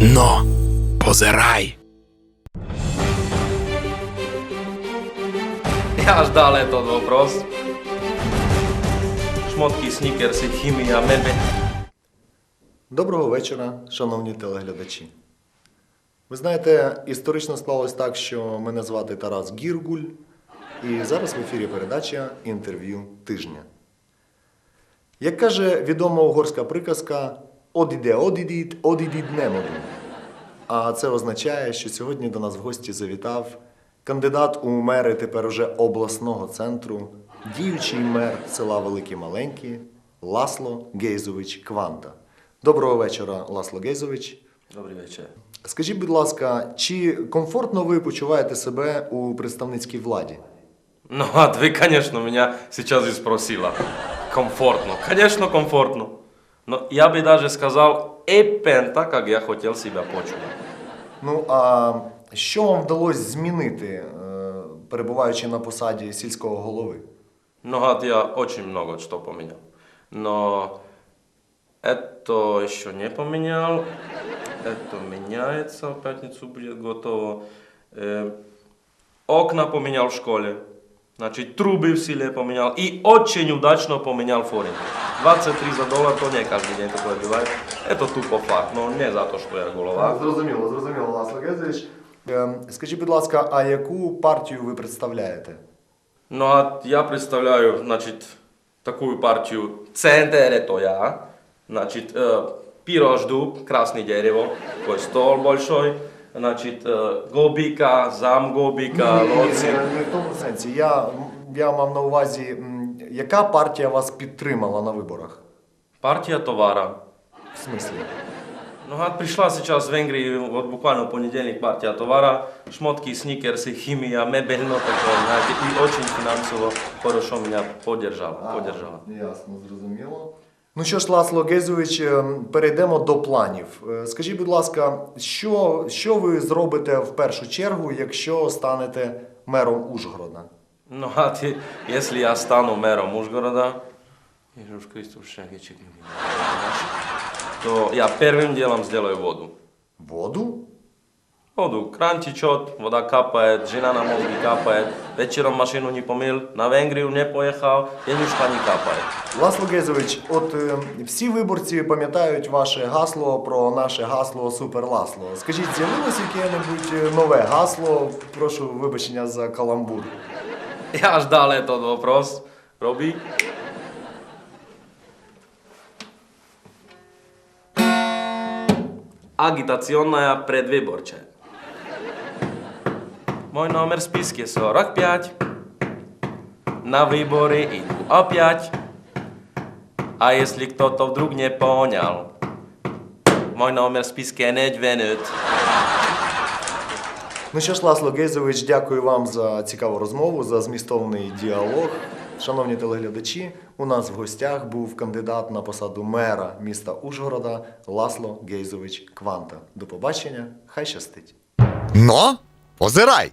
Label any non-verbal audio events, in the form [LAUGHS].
Но, позирай. Я ждал этот вопрос. Шмотки, снікерси, хімія, мебель. Доброго вечора, шановні телеглядачі. Ви знаєте, історично склалось так, що мене звати Тарас Гіргуль, і зараз в ефірі передача інтерв'ю тижня. Як каже відома угорська приказка Одіде одідіт, одідіт немоду. А це означає, що сьогодні до нас в гості завітав кандидат у мери тепер уже обласного центру, діючий мер села Великі Маленькі Ласло Гейзович Кванта. Доброго вечора, Ласло Гейзович. Добрий вечір. Скажіть, будь ласка, чи комфортно ви почуваєте себе у представницькій владі? Ну, а ты, конечно, меня сейчас и спросила. Комфортно. Конечно, комфортно. Но я бы даже сказал, епен так, как я хотел себя почувствовать. Ну а що вам вдалося змінити, е, перебуваючи на посаді сільського голови? Ну, а я очень много что поменял. Но это еще не поменял. Это меняется, в пятницу будет готово. Э, окна поменял в школе. Значит, трубы в селе поменял. И очень удачно поменял форинг. 23 за доллар, то не каждый день такое бывает. Это тупо факт, но не за то, что я голова. Зрозуміло, зрозуміло, Ласло Гейзович. Е, Скажіть, будь ласка, а яку партію ви представляєте? Ну, а я представляю, значит, такую партию ЦНТР, это я. Значит, э, пирождуб, красное дерево, такой стол большой. Значит, э, гобика, зам ні, лоци. не, в тому сенсі. Я, я мав на увазі, м, яка партія вас підтримала на виборах? Партия товара. В смислі? Ну, а пришла сейчас в Венгрии, вот буквально в понедельник партия товара, шмотки, сникерсы, химия, мебельно такое, знаете, и очень финансово хорошо меня поддержала, поддержала. Ясно, зрозуміло. Ну що ж, Ласло Гезович, е, перейдемо до планів. Е, Скажіть, будь ласка, що, що ви зробите в першу чергу, якщо станете мером Ужгорода? Ну, а ты, если я стану мэром Ужгорода, Иисус Христос, шагичек, то я первым делом сделаю воду. Воду? Воду. Кран течет, вода капает, жена на мозги капает, вечером машину не помыл, на Венгрию не поехал, денежка не капает. Ласло Гезович, от е, всі виборці пам'ятають ваше гасло про наше гасло Супер Ласло. Скажіть, з'явилось яке-небудь е, нове гасло? Прошу вибачення за каламбур. [LAUGHS] Я ждал этот вопрос. Роби. Агитационная предвыборчая. Мой номер в списке 45. На выборы иду опять. А если кто-то вдруг не понял, мой номер в списке не 12. Ну що ж, Ласло Гейзович, дякую вам за цікаву розмову, за змістовний діалог. Шановні телеглядачі, у нас в гостях був кандидат на посаду мера міста Ужгорода Ласло Гейзович Кванта. До побачення, хай щастить. Но, позирай.